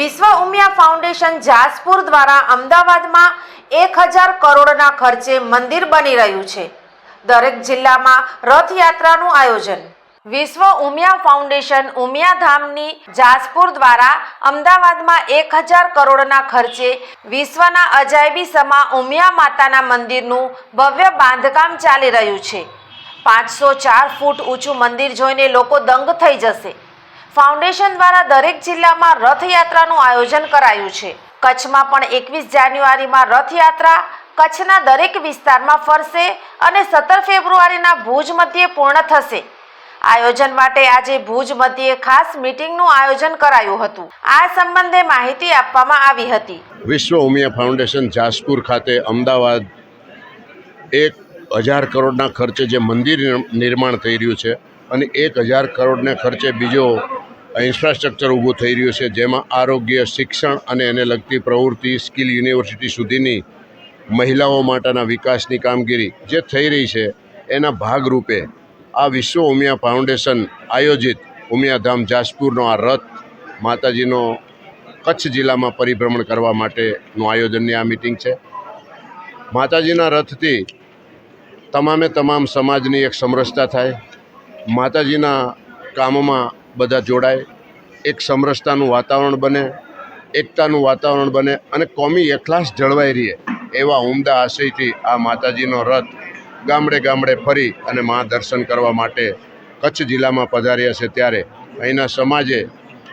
Vishwa Umiya foundation Jaspur દ્વારા અમદાવાદમાં એક હજાર કરોડના ખર્ચે મંદિર બની રહ્યું છે. દરેક જિલ્લામાં રથયાત્રાનું આયોજન. વિશ્વ ઉમિયા ફાઉન્ડેશન ઉમિયા ધામની જાસપુર દ્વારા અમદાવાદમાં એક હજાર કરોડના ખર્ચે વિશ્વના અજાયબી સમા ઉમિયા માતાના મંદિરનું ભવ્ય બાંધકામ ચાલી રહ્યું છે. પાંચસો ચાર ફૂટ ઊંચું મંદિર જોઈને લોકો દંગ થઈ જશે. ફાઉન્ડેશન દ્વારા દરેક જિલ્લામાં રથયાત્રાનું આયોજન કરાયું છે. કચ્છમાં પણ એકવીસ જાન્યુઆરીમાં રથયાત્રા કચ્છના દરેક વિસ્તારમાં ફરશે અને સત્તર ફેબ્રુઆરીના ભુજ મધ્યે પૂર્ણ થશે. આયોજન માટે આજે ભુજ મધ્યે ખાસ મીટિંગનું આયોજન કરાયું હતું. આ સંબંધે માહિતી આપવામાં આવી હતી. વિશ્વ ઉમિયા ફાઉન્ડેશન જાસપુર ખાતે અમદાવાદ એક હજાર કરોડના ખર્ચે જે મંદિર નિર્માણ થઈ રહ્યું છે અને એક હજાર કરોડના ખર્ચે બીજો ઇન્ફ્રાસ્ટ્રક્ચર ઊભું થઈ રહ્યું છે, જેમાં આરોગ્ય, શિક્ષણ અને એને લગતી પ્રવૃત્તિ, સ્કિલ યુનિવર્સિટી સુધીની મહિલાઓ માટેના વિકાસની કામગીરી જે થઈ રહી છે, એના ભાગરૂપે આ વિશ્વ ઉમિયા ફાઉન્ડેશન આયોજિત ઉમિયાધામ જાસપુરનો આ રથ માતાજીનો કચ્છ જિલ્લામાં પરિભ્રમણ કરવા માટેનું આયોજનની આ મિટિંગ છે. માતાજીના રથથી તમામે તમામ સમાજની એક સમરસતા થાય, માતાજીના કામમાં બધા જોડાય. એક સમરસતાનું વાતાવરણ બને, એકતાનું વાતાવરણ બને અને કોમી એખલાસ જળવાઈ રહે એવા ઉમદા આશયથી આ માતાજીનો રથ ગામડે ગામડે ફરી અને મા દર્શન કરવા માટે કચ્છ જિલ્લામાં પધાર્યા છે ત્યારે અહીંના સમાજે,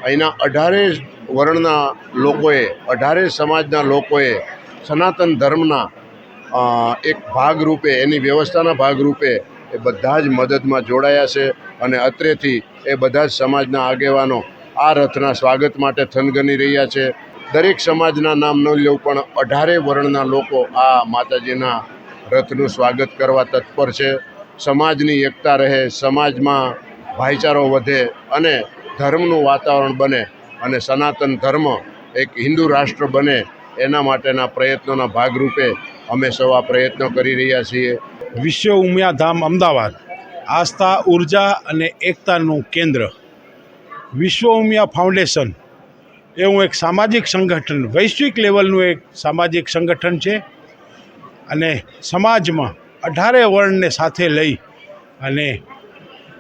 અહીંના અઢારે વર્ણના લોકોએ, અઢારે સમાજના લોકોએ સનાતન ધર્મના એક ભાગરૂપે, એની વ્યવસ્થાના ભાગરૂપે એ બધા જ મદદમાં જોડાયા છે અને અત્રેથી એ બધા જ સમાજના આગેવાનો આ રથના સ્વાગત માટે થનગની રહ્યા છે. દરેક સમાજના નામ ન લેવું પણ અઢારે વર્ણના લોકો આ માતાજીના રથનું સ્વાગત કરવા તત્પર છે. સમાજની એકતા રહે, સમાજમાં ભાઈચારો વધે અને ધર્મનું વાતાવરણ બને અને સનાતન ધર્મ એક હિન્દુ રાષ્ટ્ર બને એના માટેના પ્રયત્નોના ભાગરૂપે અમે સૌ આ પ્રયત્નો કરી રહ્યા છીએ. વિશ્વ ઉમિયાધામ અમદાવાદ. આસ્થા, ઊર્જા અને એકતાનું કેન્દ્ર. વિશ્વ ઉમિયા ફાઉન્ડેશન એવું એક સામાજિક સંગઠન, વૈશ્વિક લેવલનું એક સામાજિક સંગઠન છે. અને સમાજમાં અઢારે વર્ણને સાથે લઈ અને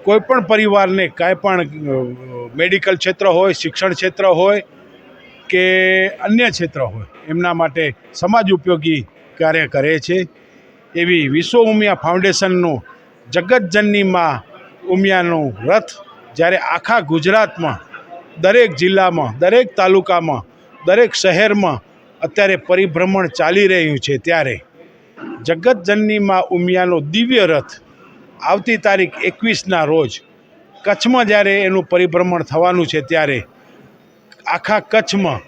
કોઈપણ પરિવારને કાંઈ પણ મેડિકલ ક્ષેત્ર હોય, શિક્ષણ ક્ષેત્ર હોય કે અન્ય ક્ષેત્ર હોય, એમના માટે સમાજ ઉપયોગી કાર્ય કરે છે. એવી વિશ્વ ઉમિયા ફાઉન્ડેશનનું જગતજનનીમાં ઉમિયાનું રથ જ્યારે આખા ગુજરાતમાં, દરેક જિલ્લામાં, દરેક તાલુકામાં, દરેક શહેરમાં અત્યારે પરિભ્રમણ ચાલી રહ્યું છે ત્યારે જગતજનનીમાં ઉમિયાનો દિવ્ય રથ આવતી તારીખ એકવીસના રોજ કચ્છમાં જ્યારે એનું પરિભ્રમણ થવાનું છે ત્યારે આખા કચ્છમાં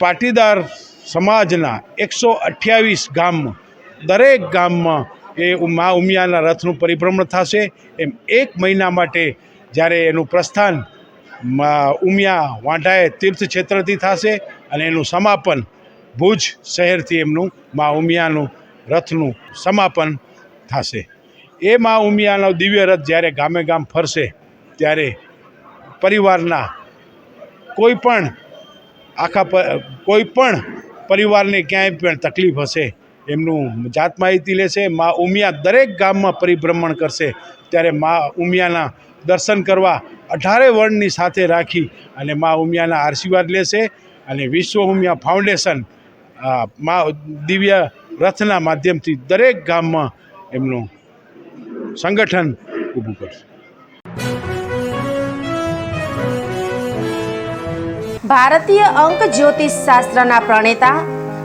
પાટીદાર સમાજના એકસો અઠ્યાવીસ ગામમાં દરેક ગામમાં એ મા ઉમિયાના રથનું પરિભ્રમણ થશે. એમ એક મહિના માટે જ્યારે એનું પ્રસ્થાન ઉમિયા વાંઢાએ તીર્થક્ષેત્રથી થશે અને એનું સમાપન ભુજ શહેરથી એમનું મા ઉમિયાનું રથનું સમાપન થશે. એ મા ઉમિયાનો દિવ્ય રથ જ્યારે ગામે ગામ ફરશે, ત્યારે પરિવારના કોઈ પણ આખા કોઈ પણ પરિવારને ક્યાંય પણ તકલીફ હશે એમનું જાત માહિતી લેશે, મા ઉમિયા દરેક ગામમાં પરિભ્રમણ કરશે. ત્યારે મા ઉમિયાના દર્શન કરવા અઢારે વર્ણની સાથે રાખી અને મા ઉમિયાના આશીર્વાદ લેશે અને વિશ્વ ઉમિયા ફાઉન્ડેશન મા દિવ્ય રથના માધ્યમથી દરેક ગામમાં એમનું સંગઠન ઊભું કરશે. ભારતીય અંક જ્યોતિષ શાસ્ત્રના પ્રણેતા